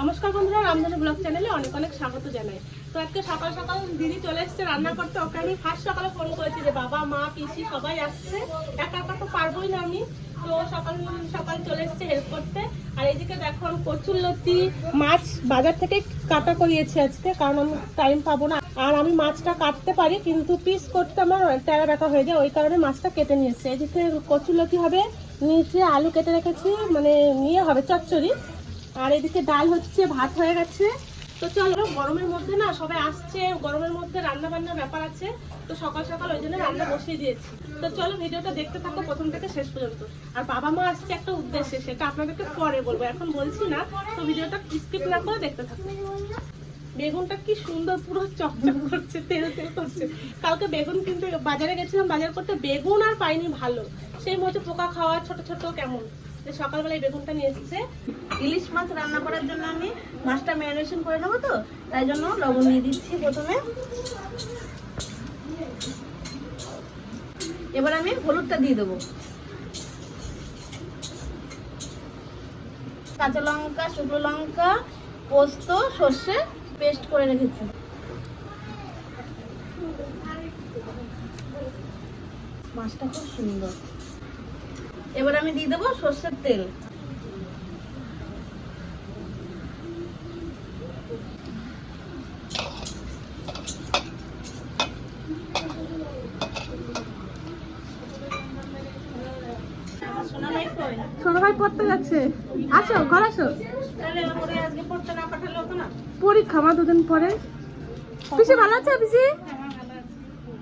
নমস্কার বন্ধুরা, রামধনু ব্লগ চ্যানেলে অনেক অনেক স্বাগত জানাই। তো আজকে সকাল সকাল দিদি চলে এসেছে রান্না করতে, ওকে আমি ফার্স্ট সকালে ফোন করেছি যে বাবা, মা, পিসি সবাই আসছে, একা একা তো পারবোই না আমি। তো সকাল সকাল চলে এসেছে হেল্প করতে। আর এইদিকে দেখো আমি কচুর লতি মাছ বাজার থেকে কাটা করিয়েছি আজকে, কারণ আমি টাইম পাবো না। আর আমি মাছটা কাটতে পারি, কিন্তু পিস করতে আমার টেরা ব্যথা হয়ে যায়, ওই কারণে মাছটা কেটে নিয়েছে এদিকে কচুর লতি হবে নিচে আলু কেটে রেখেছি মানে নিয়ে হবে চচ্চড়ি। আর এদিকে ডাল হচ্ছে, ভাত হয়ে গেছে। তো চলো, গরমের মধ্যে না সবাই আসছে, গরমের মধ্যে রান্না বান্নার ব্যাপার আছে। তো সকাল সকাল ওই জন্য রান্না বসিয়ে দিয়েছি। তো চলো ভিডিওটা দেখতে থাকো প্রথম থেকে শেষ পর্যন্ত। আর বাবা মা আসছে একটা উদ্দেশ্যে, সেটা আপনাদেরকে পরে বলব। এখন বলছি না, তো ভিডিওটা স্কিপ না করে দেখতে থাকো। বেগুনটা কি সুন্দর, পুরো চকচক করছে, তেল তেল করছে। কালকে বেগুন কিন্তু বাজারে গেছিলাম, বাজার করতে বেগুন আর পাইনি ভালো। সেই মতো পোকা খাওয়া ছোট ছোট কেমন। সকালবেলায় বেগুনটা নিয়ে এসেছে। ইলিশ মাছ রান্না করার জন্য আমি মাছটা ম্যারিনেশন করে নেব তো, তাই জন্য লবণ দিয়ে দিচ্ছি প্রথমে। এবার আমি হলুদটা দিয়ে দেবো। কাঁচা লঙ্কা, শুকনো লঙ্কা, পোস্ত, সর্ষে পেস্ট করে রেখেছি। মাছটা খুব সুন্দর। এবার আমি দিয়ে দেবো সর্ষের তেল আমার সোনা ভাই কই? ভাই পড়তে যাচ্ছে। আসো ঘর আসো। তাহলে ওরে আজকে পড়তে না পাঠালে হতো না পরীক্ষা আমার দুদিন পরে। পিসি ভালো আছে পিসি?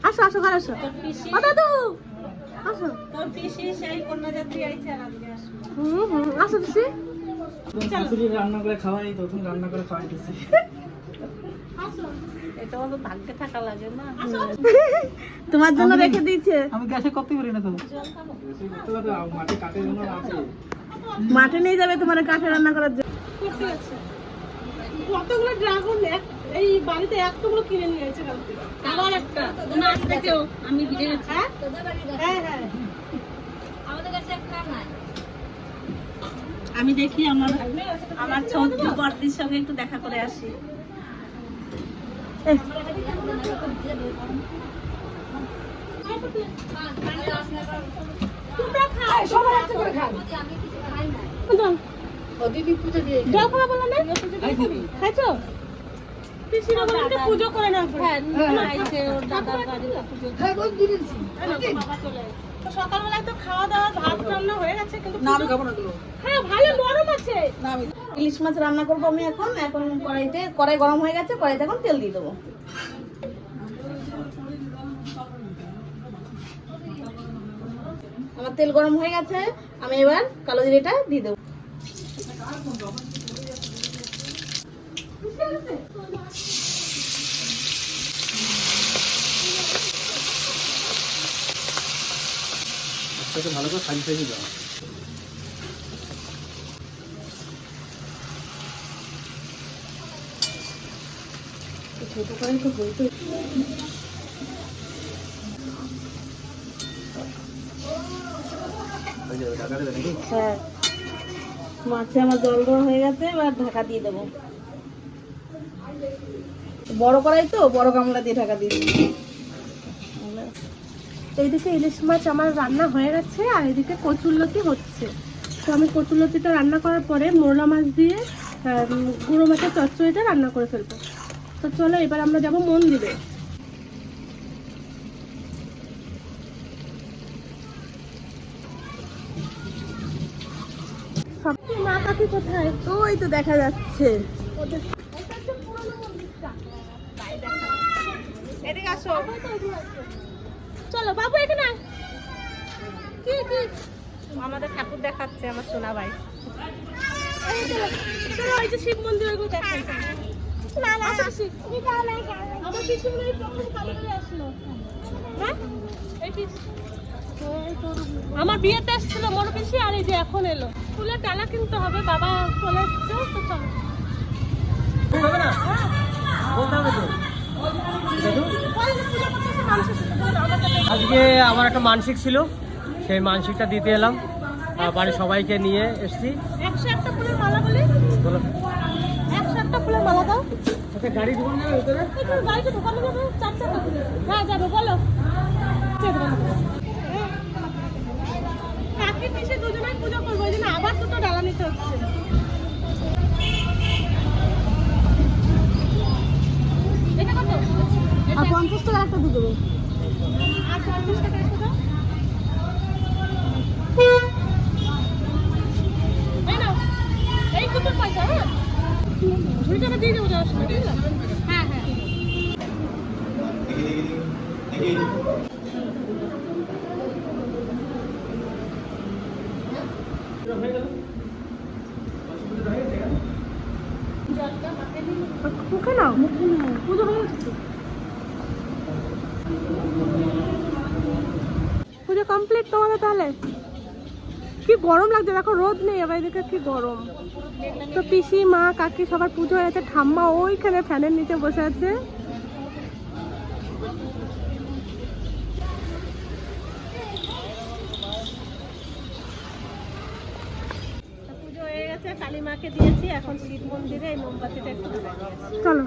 আসো আসো ঘর আসো। ও দাদু! আসো। পিসি হুম হুম আসো রান্না করে খাওয়াই তখন রান্না করে খাওয়াইতেছি। তোমার জন্য রেখে দিয়েছে। আমি গ্যাসে করতে পারি না তো। মাঠে কাটে জন্য আছে। মাঠে নিয়ে যাবে তোমার কাঠে রান্না করার জন্য। কতগুলো ড্রাগন এই বাড়িতে এতগুলো কিনে নিয়ে এসেছে আবার একটা। নাচ থেকেও আমি ভিজে গেছি। হ্যাঁ? হ্যাঁ আমি দেখি আমার আমার ছোট বর্দির সঙ্গে একটু দেখা করে আসি। না খাইছো পিসিরা বলে যে পুজো করে না হ্যাঁ সকালবেলায় তো খাওয়া দাওয়া ভাত রান্না হয়ে গেছে কিন্তু না আমি খাব না এগুলো। হ্যাঁ ভালো গরম আছে। ইলিশ মাছ রান্না করব আমি এখন। এখন কড়াইতে কড়াই গরম হয়ে গেছে কড়াইতে এখন তেল দিয়ে দেবো। আমার তেল গরম হয়ে গেছে। আমি এবার কালো জিরেটা দিয়ে দেবো। ভালো করে সাজি সাজি দাও। ছোট কড়াই তো হইতো ওই যে ঢাকা দেবে নাকি হ্যাঁ। মাছে আমার জল দেওয়া হয়ে গেছে, এবার ঢাকা দিয়ে দেবো। বড় কড়াই তো, বড় গামলা দিয়ে ঢাকা দিয়ে এইদিকে ইলিশ মাছ আমার রান্না হয়ে গেছে, আর এদিকে কচুরলতি হচ্ছে। তো আমি কচুরলতিটা রান্না করার পরে মোরলা মাছ দিয়ে গুঁড়ো মাছের চচ্চড়িটা রান্না করে ফেলব। তো চলো এবার আমরা যাব মন্দিরে সব কাকি কোথায়? ওই তো দেখা যাচ্ছে। চলো বাবু এখানে কি কি? আমাদের ঠাকুর দেখাচ্ছে আমার সোনা ভাই এই ওই যে শিব মন্দির ওইগুলো আসি। আমার পিছনে এই আসলো। হ্যাঁ? এই আমার বিয়েতে এসেছিল মোর পিসি আর এই যে এখন এলো। ফুলের ডালা কিনতে হবে বাবা চলে এসছে তো চলো। আজকে আমার একটা মানসিক ছিল সেই মানসিকটা দিতে এলাম। বাড়ির সবাইকে নিয়ে এসেছি। একশো একটা ফুলের মালা বলি? বলো। মালাটা আচ্ছা গাড়ি ঢুকানো যাবে ভিতরে? গাড়িতে ঢোকানো যাবে চার হ্যাঁ যাবে বলো কাকি পিসে দুজনেই পুজো করব ওই জন্য আবার ডালা হচ্ছে কত আর পঞ্চাশ টাকা একটা দেবো আর পঞ্চাশ টাকা একটু দাও এই কুকুর পয়সা হ্যাঁ ঝুড়িটা দিয়ে দেবো যাওয়ার বুঝলে? হ্যাঁ হ্যাঁ মুখে নাও। মুখে নাও পুজো হয়ে গেছে। পুজো কমপ্লিট তোমাদের তাহলে? কি গরম লাগছে, দেখো রোদ নেই, এবার এদিকে কি গরম। তো পিসি, মা, কাকি সবার পুজো হয়ে আছে ঠাম্মা ওইখানে ফ্যানের নিচে বসে আছে তো পুজো হয়ে কালী মাকে দিয়েছি এখন শিব মন্দিরে এই মোমবাতিটা একটু চলো।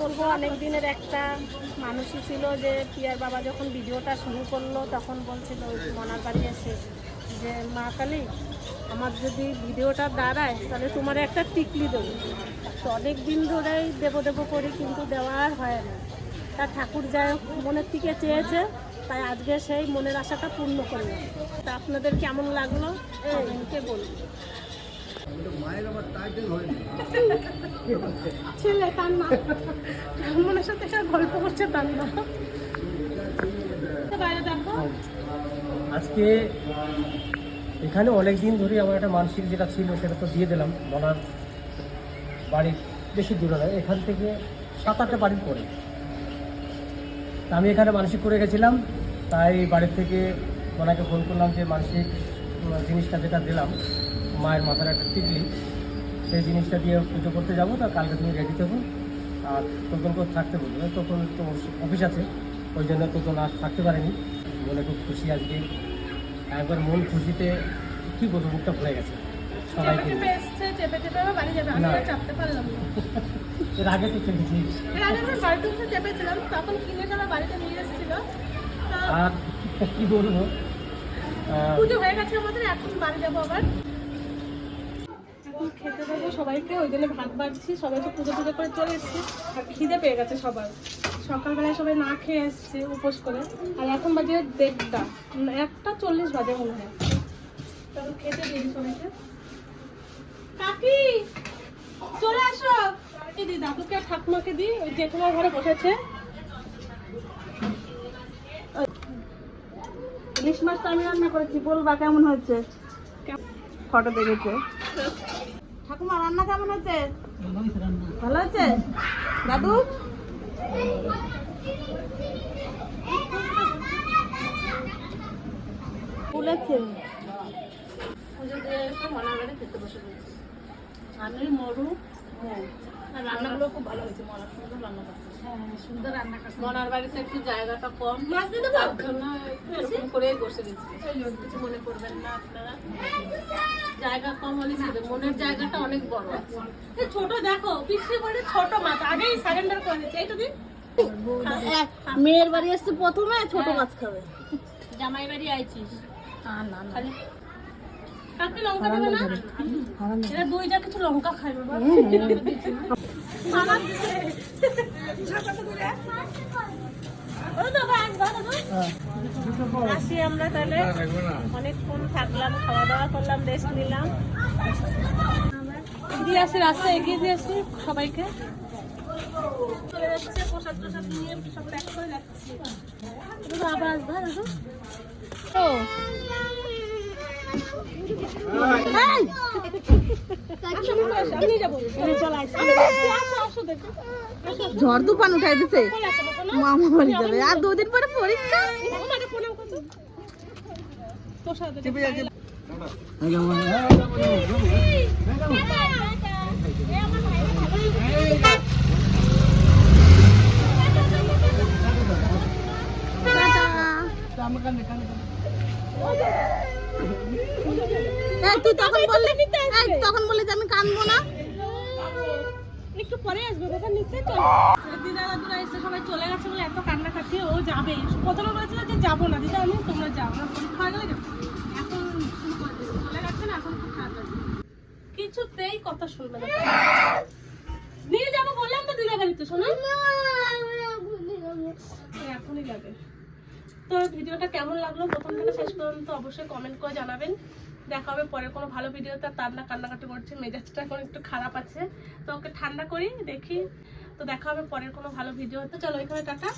বলব অনেক দিনের একটা মানুষই ছিল যে পিয়ার বাবা যখন ভিডিওটা শুরু করল তখন বলছিল মনার বাড়ি এসে যে মা কালী আমার যদি ভিডিওটা দাঁড়ায় তাহলে তোমার একটা টিকলি দেবো। তো অনেক দিন ধরেই দেবো দেবো করি কিন্তু দেওয়া আর হয় না। তা ঠাকুর যাই মনের থেকে চেয়েছে তাই আজকে সেই মনের আশাটা পূর্ণ করলাম। তা আপনাদের কেমন লাগল? কে বলুন। ছেলে, তার না মনের সাথে গল্প করছে তার না বাইরে দেখো। আজকে এখানে অনেক দিন ধরে আমার একটা মানসিক যেটা ছিল, সেটা তো দিয়ে দিলাম। বলার বাড়ির বেশি দূরে নয়, এখান থেকে সাত আটটা বাড়ির পরে। তা আমি এখানে মানসিক করে গেছিলাম তাই বাড়ির থেকে ওনাকে ফোন করলাম যে মানসিক জিনিসটা যেটা দিলাম মায়ের মাথার একটা টিকলি সেই জিনিসটা দিয়ে পুজো করতে যাব তা কালকে তুমি রেডি থাকো আর তখন করে থাকতে বলব তখন তো অফিস আছে ওই জন্য তখন আর থাকতে পারেনি। মনে খুব খুশি আজকে। একবার মন খুশিতে কী বলব মুখটা ভরে গেছে। সবাইকে না। এর আগে তো চেপেছি এর আগে আমরা বাড়িতে উঠে চেপেছিলাম তখন কিনে যারা বাড়িতে নিয়ে এসেছিল তা আর কী বলব? পুজো হয়ে গেছে আমাদের এখন বাড়ি যাব আবার। এখন খেতে দেবো সবাইকে ওই জন্য ভাত বাড়ছি সবাই তো পুজো টুজো করে চলে এসছে আর খিদে পেয়ে গেছে সবার। সকালবেলায় সবাই না খেয়ে এসছে উপোস করে আর এখন বাজে দেড়টা একটা চল্লিশ বাজে মনে হয়। তখন খেতে দিই সবাইকে। কাকি! দাদুকে আর ঠাকুমাকে দিই ওই জেঠুমার ঘরে বসেছে। ইলিশ মাছটা আমি রান্না করেছি, বলবা কেমন হয়েছে? ফটো দেখেছে। ঠাকুমা, রান্না কেমন হয়েছে? ভালো হয়েছে? দাদু? পড়েছি আমি মরু হ্যাঁ। আর রান্নাগুলো খুব ভালো হয়েছে মনার সুন্দর রান্না করছে। হ্যাঁ সুন্দর রান্না করছে। মনার বাড়িতে একটু জায়গাটা কম। মাছ দিয়ে তার জন্য এরকম করেই বসে গেছি কিছু মনে করবেন না আপনারা। জায়গা কম হলে মনের জায়গাটা অনেক বড় আছে। ছোট দেখো পিছিয়ে পড়ে ছোট মাছ। আগেই সারেন্ডার করে দিচ্ছে। এইটা দিন। মেয়ের বাড়ি আসছে প্রথমে ছোট মাছ খাবে। জামাই বাড়ি আইছিস না না। খালি কাকে লঙ্কা দেবে না? এরা দুই কিছু লঙ্কা খায় বাবা? আসি আমরা তাহলে। অনেকক্ষণ থাকলাম খাওয়া দাওয়া করলাম রেস্ট নিলাম। এগিয়ে আসি রাস্তা এগিয়ে দিয়ে আসি সবাইকে। চলে যাচ্ছে প্রসাদ প্রসাদ নিয়ে সব প্যাক করে যাচ্ছি আবার আসবা দাদা? ও। ঝড় তুফান উঠাই দিছে? মামা বাড়ি যাবে আর দুদিন পরে পরীক্ষা। টাটা তুই তখন বললি তখন বললি যে আমি কাঁদবো না। একটু পরে আসবে বাবা নিতে চল। দিদা দাদুরা এসে সবাই চলে গেছে বলে এত কান্নাকাটি ও যাবে। প্রথমে বলেছিল যে যাব না। দিদা আমি তোমরা যাও আমরা পরীক্ষা হয়ে গেলে এখন শুরু করে দিয়েছে। চলে গেছে না এখন খুব খারাপ লাগছে কিছুতেই কথা শুনবে না। নিয়ে যাব বললাম তো দিদা বাড়িতে শোনো। এখনই যাবে। তো ভিডিওটা কেমন লাগল? প্রথম থেকে শেষ পর্যন্ত অবশ্যই কমেন্ট করে জানাবেন। দেখা হবে পরে কোনো ভালো ভিডিওতে। তার না কান্নাকাটি করছে, মেজাজটা এখন একটু খারাপ আছে। তো ওকে ঠান্ডা করি, দেখি। তো দেখা হবে পরের কোনো ভালো ভিডিও হতে চলো এখানে টাটা।